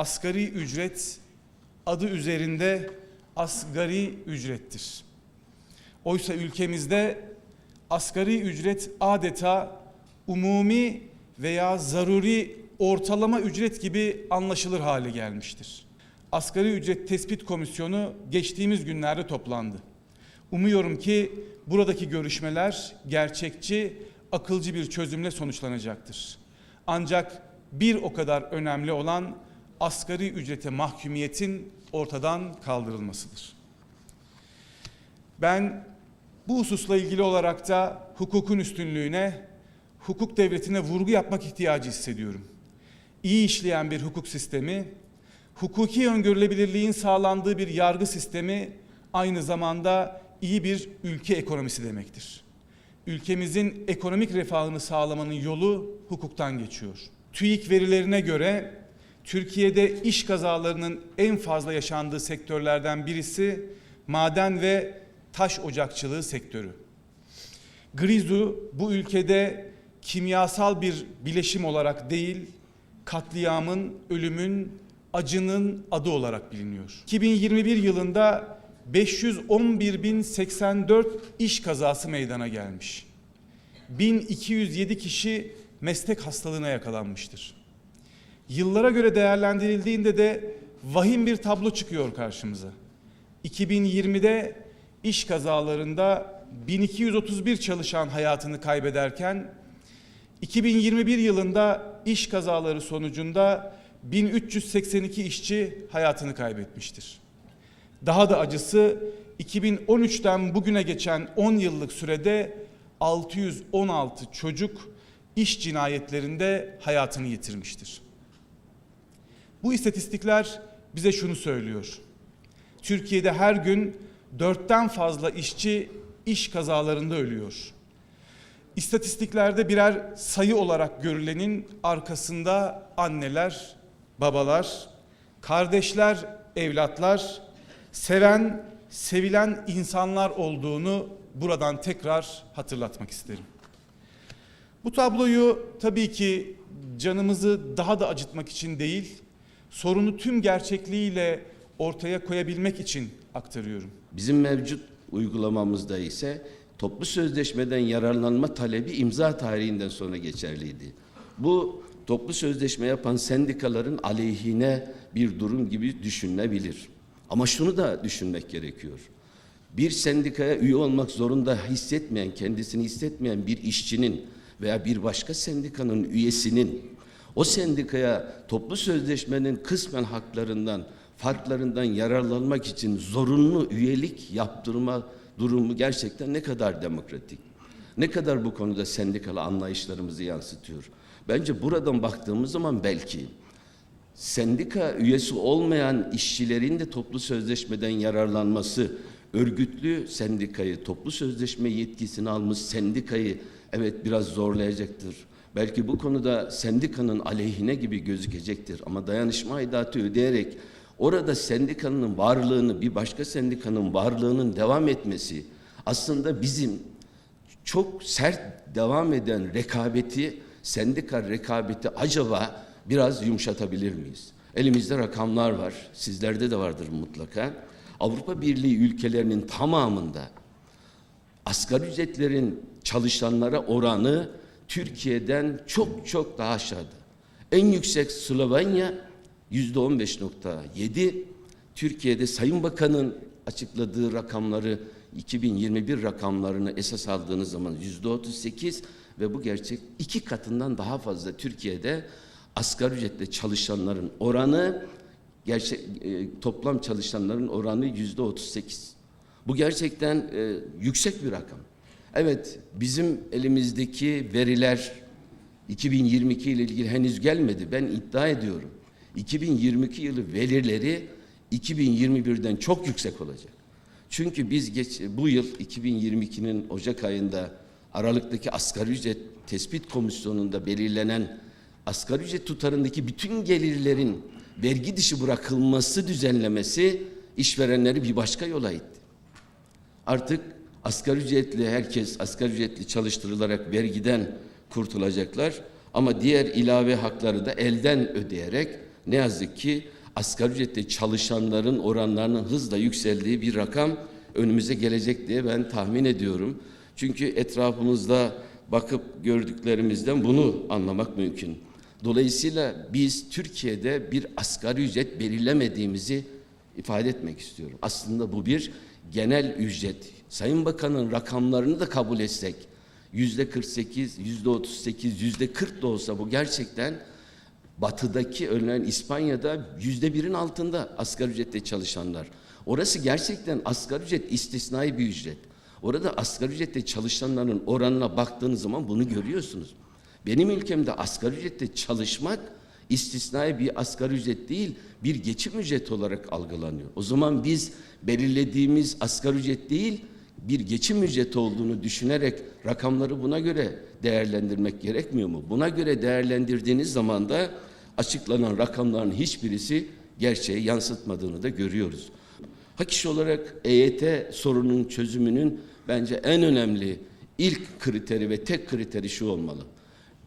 asgari ücret adı üzerinde asgari ücrettir. Oysa ülkemizde asgari ücret adeta umumi veya zaruri ortalama ücret gibi anlaşılır hale gelmiştir. Asgari ücret tespit komisyonu geçtiğimiz günlerde toplandı. Umuyorum ki buradaki görüşmeler gerçekçi, akılcı bir çözümle sonuçlanacaktır. Ancak bir o kadar önemli olan asgari ücrete mahkumiyetin ortadan kaldırılmasıdır. Ben bu hususla ilgili olarak da hukukun üstünlüğüne, hukuk devletine vurgu yapmak ihtiyacı hissediyorum. İyi işleyen bir hukuk sistemi, hukuki öngörülebilirliğin sağlandığı bir yargı sistemi aynı zamanda iyi bir ülke ekonomisi demektir. Ülkemizin ekonomik refahını sağlamanın yolu hukuktan geçiyor. TÜİK verilerine göre Türkiye'de iş kazalarının en fazla yaşandığı sektörlerden birisi maden ve taş ocakçılığı sektörü. Grizu bu ülkede kimyasal bir bileşim olarak değil, katliamın, ölümün, acının adı olarak biliniyor. 2021 yılında 511.084 iş kazası meydana gelmiş. 1207 kişi meslek hastalığına yakalanmıştır. Yıllara göre değerlendirildiğinde de vahim bir tablo çıkıyor karşımıza. 2020'de iş kazalarında 1231 çalışan hayatını kaybederken 2021 yılında iş kazaları sonucunda 1382 işçi hayatını kaybetmiştir. Daha da acısı 2013'ten bugüne geçen 10 yıllık sürede 616 çocuk iş cinayetlerinde hayatını yitirmiştir. Bu istatistikler bize şunu söylüyor. Türkiye'de her gün dörtten fazla işçi iş kazalarında ölüyor. İstatistiklerde birer sayı olarak görülenin arkasında anneler, babalar, kardeşler, evlatlar, seven, sevilen insanlar olduğunu buradan tekrar hatırlatmak isterim. Bu tabloyu tabii ki canımızı daha da acıtmak için değil, sorunu tüm gerçekliğiyle ortaya koyabilmek için aktarıyorum. Bizim mevcut uygulamamızda ise toplu sözleşmeden yararlanma talebi imza tarihinden sonra geçerliydi. Bu toplu sözleşme yapan sendikaların aleyhine bir durum gibi düşünülebilir. Ama şunu da düşünmek gerekiyor. Bir sendikaya üye olmak zorunda hissetmeyen, kendisini hissetmeyen bir işçinin veya bir başka sendikanın üyesinin o sendikaya toplu sözleşmenin kısmen haklarından, farklarından yararlanmak için zorunlu üyelik yaptırma durumu gerçekten ne kadar demokratik. Ne kadar bu konuda sendikalı anlayışlarımızı yansıtıyor. Bence buradan baktığımız zaman belki sendika üyesi olmayan işçilerin de toplu sözleşmeden yararlanması, örgütlü sendikayı, toplu sözleşme yetkisini almış sendikayı evet biraz zorlayacaktır. Belki bu konuda sendikanın aleyhine gibi gözükecektir ama dayanışma aidatı ödeyerek orada sendikanın varlığını bir başka sendikanın varlığının devam etmesi aslında bizim çok sert devam eden rekabeti, sendika rekabeti acaba biraz yumuşatabilir miyiz? Elimizde rakamlar var. Sizlerde de vardır mutlaka. Avrupa Birliği ülkelerinin tamamında asgari ücretlerin çalışanlara oranı Türkiye'den çok çok daha aşağıda. En yüksek Slovenya yüzde 15.7. Türkiye'de Sayın Bakan'ın açıkladığı rakamları 2021 rakamlarını esas aldığınız zaman yüzde 38 ve bu gerçek iki katından daha fazla Türkiye'de asgari ücretle çalışanların oranı gerçek e, toplam çalışanların oranı yüzde 38. Bu gerçekten e, yüksek bir rakam. Evet, bizim elimizdeki veriler 2022 ile ilgili henüz gelmedi. Ben iddia ediyorum. 2022 yılı verileri 2021'den çok yüksek olacak. Çünkü biz geç, bu yıl 2022'nin Ocak ayında Aralık'taki asgari ücret tespit komisyonunda belirlenen asgari ücret tutarındaki bütün gelirlerin vergi dışı bırakılması düzenlemesi işverenleri bir başka yola itti. Artık asgari ücretli herkes asgari ücretli çalıştırılarak vergiden kurtulacaklar ama diğer ilave hakları da elden ödeyerek ne yazık ki asgari ücretle çalışanların oranlarının hızla yükseldiği bir rakam önümüze gelecek diye ben tahmin ediyorum. Çünkü etrafımızda bakıp gördüklerimizden bunu anlamak mümkün. Dolayısıyla biz Türkiye'de bir asgari ücret belirlemediğimizi ifade etmek istiyorum. Aslında bu bir genel ücret. Sayın Bakan'ın rakamlarını da kabul etsek yüzde 48, yüzde 38, yüzde 40 da olsa bu gerçekten batıdaki örneğin İspanya'da yüzde birin altında asgari ücretle çalışanlar. Orası gerçekten asgari ücret istisnai bir ücret. Orada asgari ücretle çalışanların oranına baktığınız zaman bunu görüyorsunuz. Benim ülkemde asgari ücretle çalışmak istisnai bir asgari ücret değil, bir geçim ücreti olarak algılanıyor. O zaman biz belirlediğimiz asgari ücret değil, bir geçim ücreti olduğunu düşünerek rakamları buna göre değerlendirmek gerekmiyor mu? Buna göre değerlendirdiğiniz zaman da açıklanan rakamların hiçbirisi gerçeği yansıtmadığını da görüyoruz. Hak olarak EYT sorunun çözümünün bence en önemli ilk kriteri ve tek kriteri şu olmalı.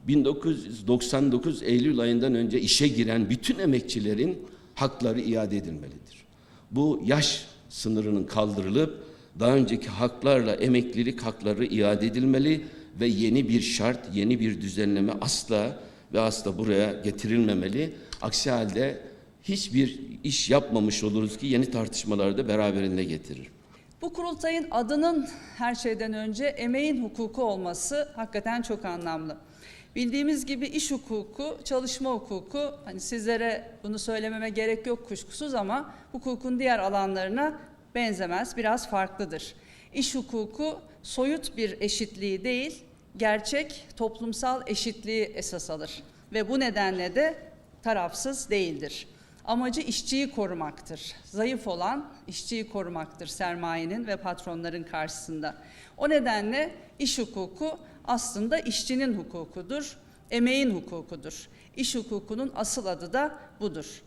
1999 Eylül ayından önce işe giren bütün emekçilerin hakları iade edilmelidir. Bu yaş sınırının kaldırılıp daha önceki haklarla emeklilik hakları iade edilmeli ve yeni bir şart, yeni bir düzenleme asla ve asla buraya getirilmemeli. Aksi halde hiçbir iş yapmamış oluruz ki yeni tartışmaları da beraberinde getirir. Bu kurultayın adının her şeyden önce emeğin hukuku olması hakikaten çok anlamlı. Bildiğimiz gibi iş hukuku, çalışma hukuku, hani sizlere bunu söylememe gerek yok kuşkusuz ama hukukun diğer alanlarına benzemez, biraz farklıdır. İş hukuku soyut bir eşitliği değil, gerçek toplumsal eşitliği esas alır ve bu nedenle de tarafsız değildir. Amacı işçiyi korumaktır. Zayıf olan işçiyi korumaktır sermayenin ve patronların karşısında. O nedenle iş hukuku aslında işçinin hukukudur, emeğin hukukudur. İş hukukunun asıl adı da budur.